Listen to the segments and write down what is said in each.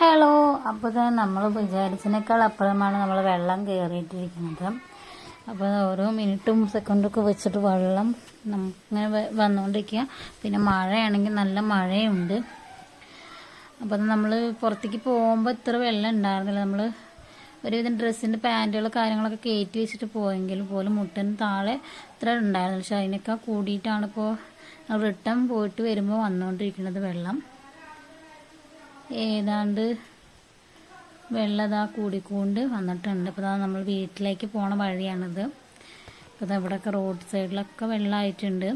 Hello അപ്പോൾ തന്നെ നമ്മൾ വിചാരിച്ചതിനേക്കാൾ അപ്പുറമാണ് നമ്മൾ വെള്ളം കയറിയിട്ടിരിക്കുന്നത് അപ്പോൾ ഓരോ മിനിറ്റും സെക്കൻഡൊക്കെ വെച്ചിട്ട് വെള്ളം നമുക്കിങ്ങനെ വന്നുകൊണ്ടിരിക്കുക പിന്നെ മഴയാണെങ്കിൽ നല്ല മഴയുണ്ട്. അപ്പോൾ നമ്മൾ പുറത്തേക്ക് പോകുമ്പോൾ ഇത്ര വെള്ളം ഉണ്ടായിരുന്നില്ല. നമ്മൾ ഒരുവിധം ഡ്രസ്സിന്റെ പാന്റുകൾ കാര്യങ്ങളൊക്കെ കയറ്റി വെച്ചിട്ട് പോയെങ്കിൽ പോലും മുട്ടിന് താഴെ ഇത്ര ഉണ്ടായിരുന്നില്ല. പക്ഷെ അതിനൊക്കെ കൂടിയിട്ടാണ് ഇപ്പോൾ റിട്ടേൺ പോയിട്ട് വരുമ്പോൾ വന്നുകൊണ്ടിരിക്കുന്നത് വെള്ളം. ഏതാണ്ട് വെള്ളതാ കൂടിക്കൊണ്ട് വന്നിട്ടുണ്ട്. ഇപ്പോൾ നമ്മൾ വീട്ടിലേക്ക് പോണ വഴിയാണിത്. ഇപ്പോൾ ദാ ഇവിടെയൊക്കെ റോഡ് സൈഡിലൊക്കെ വെള്ളമായിട്ടുണ്ട്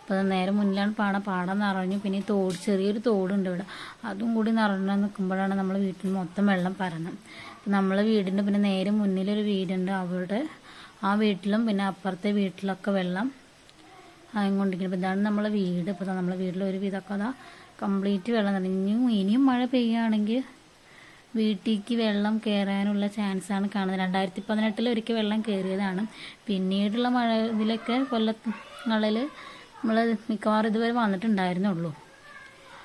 അപ്പോൾ നേരെ മുന്നിലാണ് പാടം. പാടം നിറഞ്ഞു. പിന്നെ തോട് ചെറിയൊരു തോടുണ്ട് ഇവിടെ. അതും കൂടി നിറഞ്ഞു നിൽക്കുമ്പോഴാണ് നമ്മൾ വീട്ടിൽ മൊത്തം വെള്ളം പരന്നത് അപ്പം നമ്മളെ വീടിന്റെ പിന്നെ നേരെ മുന്നിലൊരു വീടുണ്ട് അവിടെ ആ വീട്ടിലും പിന്നെ അപ്പുറത്തെ വീട്ടിലൊക്കെ വെള്ളം ആയിക്കൊണ്ടിരിക്കുന്നത് അപ്പോൾ ഇതാണ് നമ്മളെ വീട്. ഇപ്പോൾ നമ്മളെ വീട്ടിൽ ഒരു വിധമൊക്കെ അതാ കംപ്ലീറ്റ് വെള്ളം നിറഞ്ഞു ഇനിയും മഴ പെയ്യുകയാണെങ്കിൽ വീട്ടിലേക്ക് വെള്ളം കയറാനുള്ള ചാൻസാണ് കാണുന്നത്. രണ്ടായിരത്തി പതിനെട്ടിൽ ഒരിക്കൽ വെള്ളം കയറിയതാണ് പിന്നീടുള്ള മഴ ഇതിലൊക്കെ കൊല്ലങ്ങളിൽ നമ്മൾ മിക്കവാറും ഇതുവരെ വന്നിട്ടുണ്ടായിരുന്നുള്ളൂ.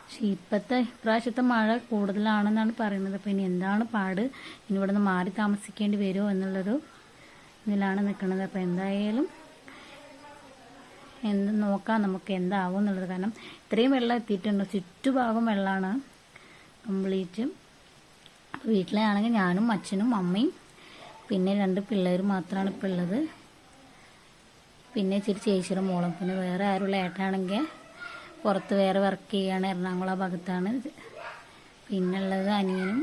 പക്ഷേ ഇപ്പോഴത്തെ ഇപ്രാവശ്യത്തെ മഴ കൂടുതലാണെന്നാണ് പറയുന്നത്. അപ്പോൾ ഇനി എന്താണ് പാട്? ഇനി ഇവിടെ നിന്ന് മാറി താമസിക്കേണ്ടി വരുമോ എന്നുള്ളൊരു ഇതിലാണ് നിൽക്കുന്നത്. അപ്പോൾ എന്തായാലും എന്ത് നോക്കാം നമുക്ക് എന്താവും എന്നുള്ളത്. കാരണം ഇത്രയും വെള്ളം എത്തിയിട്ടുണ്ട്. ചുറ്റുഭാഗം വെള്ളമാണ് കംപ്ലീറ്റ് വീട്ടിലാണെങ്കിൽ ഞാനും അച്ഛനും അമ്മയും പിന്നെ രണ്ട് പിള്ളേരും മാത്രമാണ് ഇപ്പോൾ ഉള്ളത്. പിന്നെ ഇച്ചിരി ചേച്ചിയുടെ മോളും. പിന്നെ വേറെ ആരുള്ള ഏട്ടാണെങ്കിൽ പുറത്ത് വേറെ വർക്ക് ചെയ്യാണ് എറണാകുളം ഭാഗത്താണ്. പിന്നെ ഉള്ളത് അനിയനും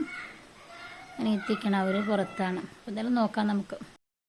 അനിയത്തിക്കണം അവർ പുറത്താണ്. അപ്പോൾ എന്തായാലും നോക്കാം നമുക്ക്.